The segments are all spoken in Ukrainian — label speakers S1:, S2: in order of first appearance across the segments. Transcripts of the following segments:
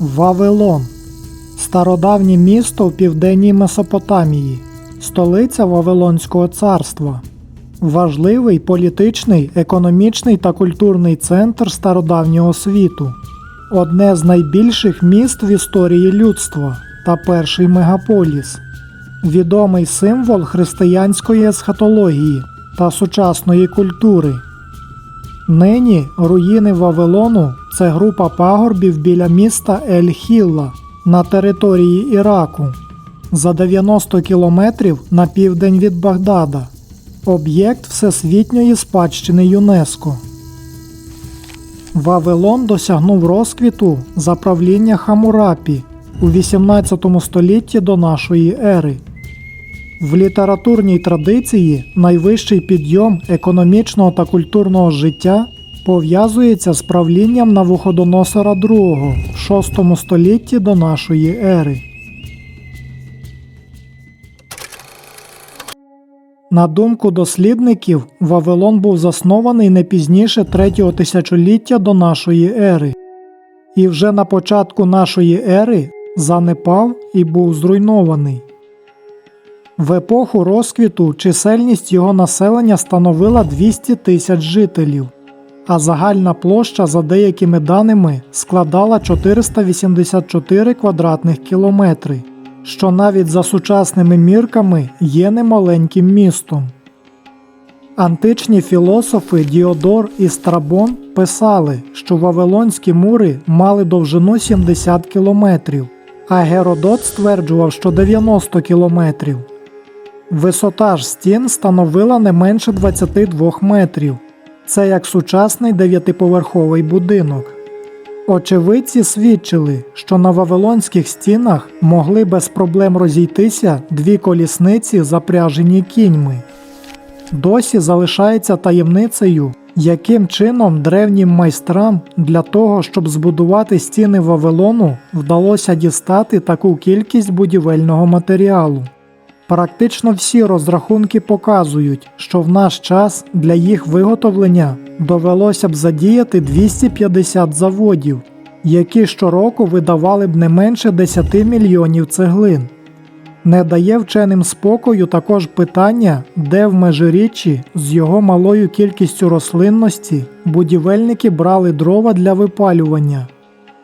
S1: Вавилон стародавнє місто в південній Месопотамії, столиця Вавилонського царства, важливий політичний, економічний та культурний центр стародавнього світу, одне з найбільших міст в історії людства та перший мегаполіс, відомий символ християнської есхатології та сучасної культури. Нині руїни Вавилону це група пагорбів біля міста Ель-Хілла на території Іраку за 90 кілометрів на південь від Багдада, об'єкт Всесвітньої спадщини ЮНЕСКО. Вавилон досягнув розквіту за правління Хамурапі у 18 столітті до нашої ери. В літературній традиції найвищий підйом економічного та культурного життя пов'язується з правлінням Навуходоносора II в VI столітті до нашої ери. На думку дослідників, Вавилон був заснований не пізніше третього тисячоліття до нашої ери, і вже на початку нашої ери занепав і був зруйнований. В епоху розквіту чисельність його населення становила 200 тисяч жителів, а загальна площа за деякими даними складала 484 квадратних кілометри, що навіть за сучасними мірками є немаленьким містом. Античні філософи Діодор і Страбон писали, що Вавилонські мури мали довжину 70 кілометрів, а Геродот стверджував, що 90 кілометрів. Висота ж стін становила не менше 22 метрів. Це як сучасний дев'ятиповерховий будинок. Очевидці свідчили, що на вавилонських стінах могли без проблем розійтися дві колісниці, запряжені кіньми. Досі залишається таємницею, яким чином древнім майстрам для того, щоб збудувати стіни Вавилону, вдалося дістати таку кількість будівельного матеріалу. Практично всі розрахунки показують, що в наш час для їх виготовлення довелося б задіяти 250 заводів, які щороку видавали б не менше 10 мільйонів цеглин. Не дає вченим спокою також питання, де в межиріччі з його малою кількістю рослинності будівельники брали дрова для випалювання.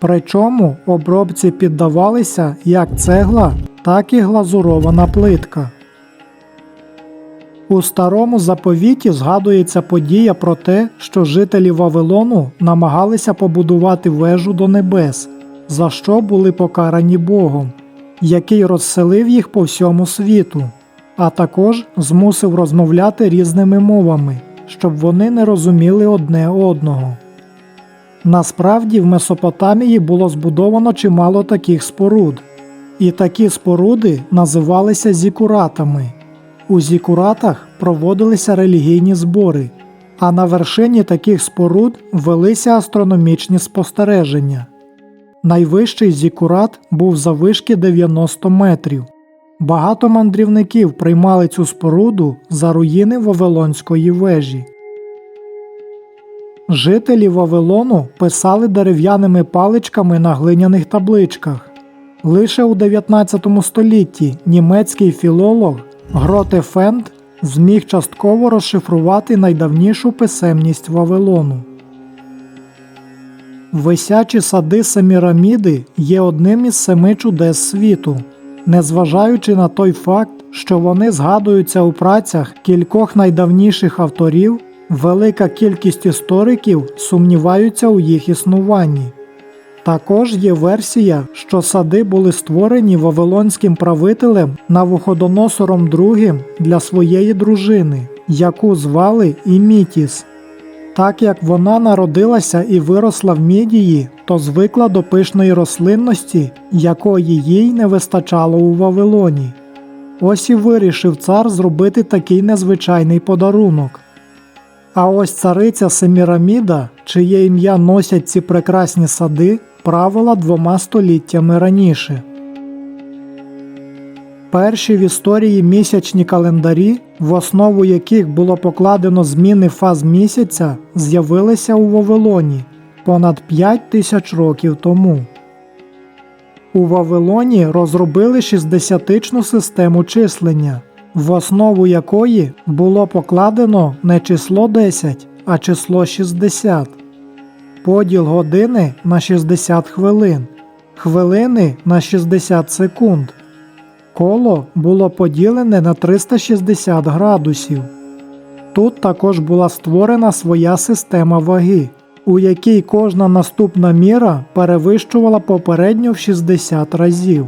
S1: Причому обробці піддавалися як цегла, так і глазурована плитка. У старому заповіті згадується подія про те, що жителі Вавилону намагалися побудувати вежу до небес, за що були покарані Богом, який розселив їх по всьому світу, а також змусив розмовляти різними мовами, щоб вони не розуміли одне одного. Насправді в Месопотамії було збудовано чимало таких споруд, і такі споруди називалися зікуратами. У зікуратах проводилися релігійні збори, а на вершині таких споруд велися астрономічні спостереження. Найвищий зікурат був завишки 90 метрів. Багато мандрівників приймали цю споруду за руїни Вавилонської вежі. Жителі Вавилону писали дерев'яними паличками на глиняних табличках. Лише у 19 столітті німецький філолог Гроте Фенд зміг частково розшифрувати найдавнішу писемність Вавилону. Висячі сади Семіраміди є одним із семи чудес світу, незважаючи на той факт, що вони згадуються у працях кількох найдавніших авторів, велика кількість істориків сумніваються у їх існуванні. Також є версія, що сади були створені вавилонським правителем Навуходоносором II для своєї дружини, яку звали Імітіс. Так як вона народилася і виросла в Мідії, то звикла до пишної рослинності, якої їй не вистачало у Вавилоні. Ось і вирішив цар зробити такий незвичайний подарунок. А ось цариця Семіраміда, чиє ім'я носять ці прекрасні сади, правила двома століттями раніше. Перші в історії місячні календарі, в основу яких було покладено зміни фаз місяця, з'явилися у Вавилоні понад 5 тисяч років тому. У Вавилоні розробили 60-тичну систему числення, в основу якої було покладено не число 10, а число 60. Поділ години на 60 хвилин, хвилини на 60 секунд. Коло було поділене на 360 градусів. Тут також була створена своя система ваги, у якій кожна наступна міра перевищувала попередню в 60 разів.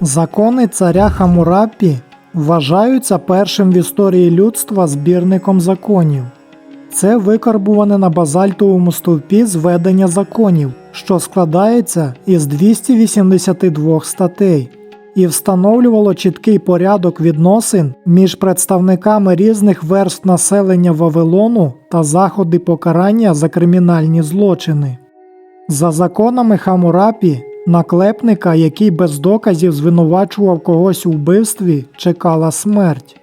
S1: Закони царя Хамурапі вважаються першим в історії людства збірником законів. Це викарбуване на базальтовому стовпі зведення законів, що складається із 282 статей, і встановлювало чіткий порядок відносин між представниками різних верств населення Вавилону та заходи покарання за кримінальні злочини. За законами Хамурапі, наклепника, який без доказів звинувачував когось у вбивстві, чекала смерть.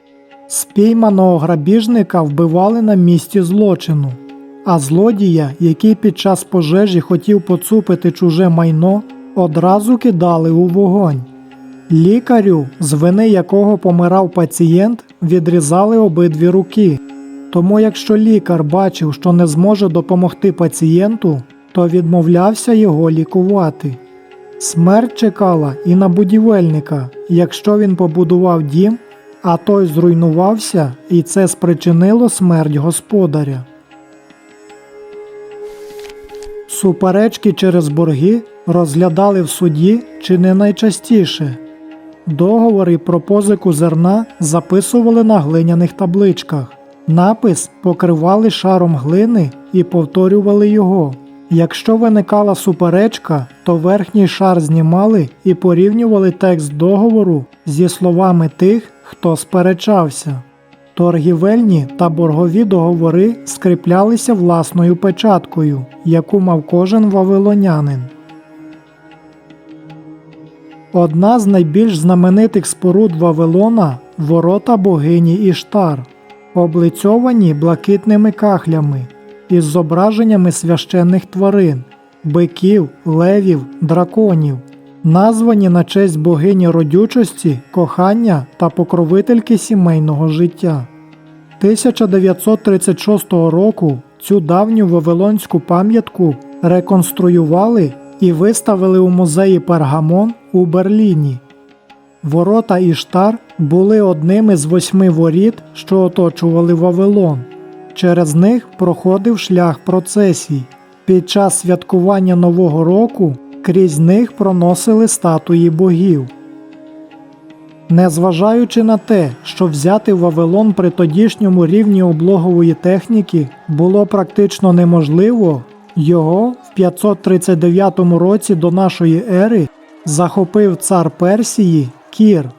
S1: Спійманого грабіжника вбивали на місці злочину, а злодія, який під час пожежі хотів поцупити чуже майно, одразу кидали у вогонь. Лікарю, з вини якого помирав пацієнт, відрізали обидві руки. Тому, якщо лікар бачив, що не зможе допомогти пацієнту, то відмовлявся його лікувати. Смерть чекала і на будівельника, якщо він побудував дім, а той зруйнувався, і це спричинило смерть господаря. Суперечки через борги розглядали в суді чи не найчастіше. Договори про позику зерна записували на глиняних табличках. Напис покривали шаром глини і повторювали його. Якщо виникала суперечка, то верхній шар знімали і порівнювали текст договору зі словами тих, хто сперечався. Торгівельні та боргові договори скріплялися власною печаткою, яку мав кожен вавилонянин. Одна з найбільш знаменитих споруд Вавилона ворота богині Іштар, облицьовані блакитними кахлями із зображеннями священних тварин, биків, левів, драконів, названі на честь богині родючості, кохання та покровительки сімейного життя. 1936 року цю давню вавилонську пам'ятку реконструювали і виставили у музеї Пергамон у Берліні. Ворота Іштар були одними з восьми воріт, що оточували Вавилон. Через них проходив шлях процесій. Під час святкування Нового року крізь них проносили статуї богів. Незважаючи на те, що взяти Вавилон при тодішньому рівні облогової техніки було практично неможливо, його в 539 році до нашої ери захопив цар Персії Кір.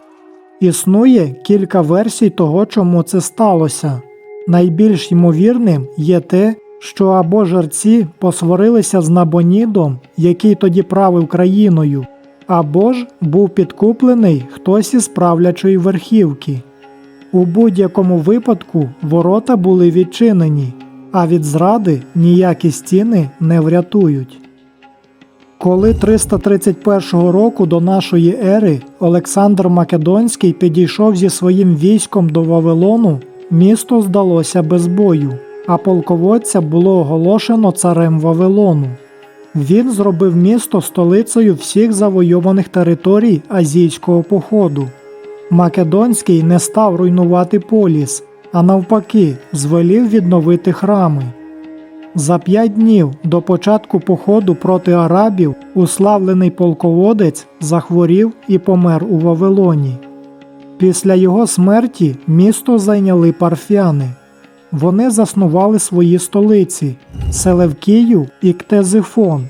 S1: Існує кілька версій того, чому це сталося. Найбільш ймовірним є те, що або жерці посварилися з Набонідом, який тоді правив країною, або ж був підкуплений хтось із правлячої верхівки. У будь-якому випадку ворота були відчинені, а від зради ніякі стіни не врятують. Коли 331 року до нашої ери Олександр Македонський підійшов зі своїм військом до Вавилону, місто здалося без бою, а полководця було оголошено царем Вавилону. Він зробив місто столицею всіх завойованих територій азійського походу. Македонський не став руйнувати поліс, а навпаки, звелів відновити храми. За п'ять днів до початку походу проти арабів уславлений полководець захворів і помер у Вавилоні. Після його смерті місто зайняли парфяни. Вони заснували свої столиці Селевкію і Ктезифон,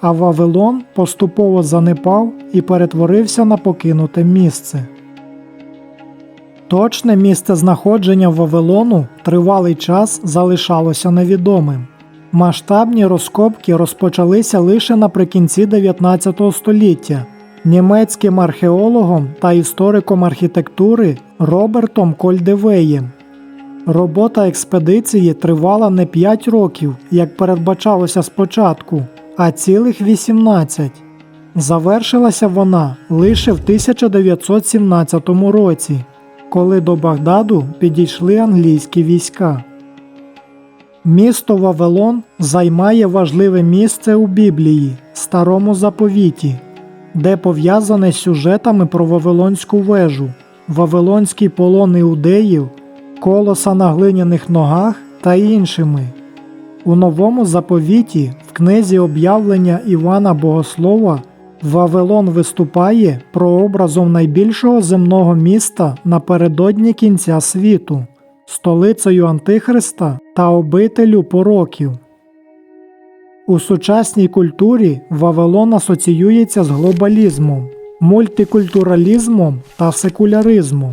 S1: а Вавилон поступово занепав і перетворився на покинуте місце. Точне місце знаходження Вавилону тривалий час залишалося невідомим. Масштабні розкопки розпочалися лише наприкінці 19 століття німецьким археологом та істориком архітектури Робертом Кольдевеєм. Робота експедиції тривала не 5 років, як передбачалося спочатку, а цілих 18. Завершилася вона лише в 1917 році, коли до Багдаду підійшли англійські війська. Місто Вавилон займає важливе місце у Біблії, Старому заповіті, де пов'язане з сюжетами про Вавилонську вежу, Вавилонський полон іудеїв, колоса на глиняних ногах та іншими. У новому заповіті в книзі об'явлення Івана Богослова Вавилон виступає прообразом найбільшого земного міста напередодні кінця світу, столицею Антихриста та обителю пороків. У сучасній культурі Вавилон асоціюється з глобалізмом, мультикультуралізмом та секуляризмом.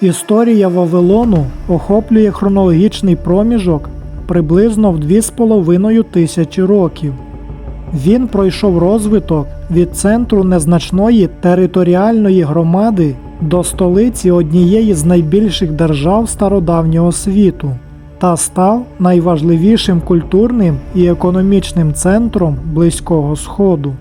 S1: Історія Вавилону охоплює хронологічний проміжок приблизно в 2,5 тисячі років. Він пройшов розвиток від центру незначної територіальної громади до столиці однієї з найбільших держав стародавнього світу та став найважливішим культурним і економічним центром Близького Сходу.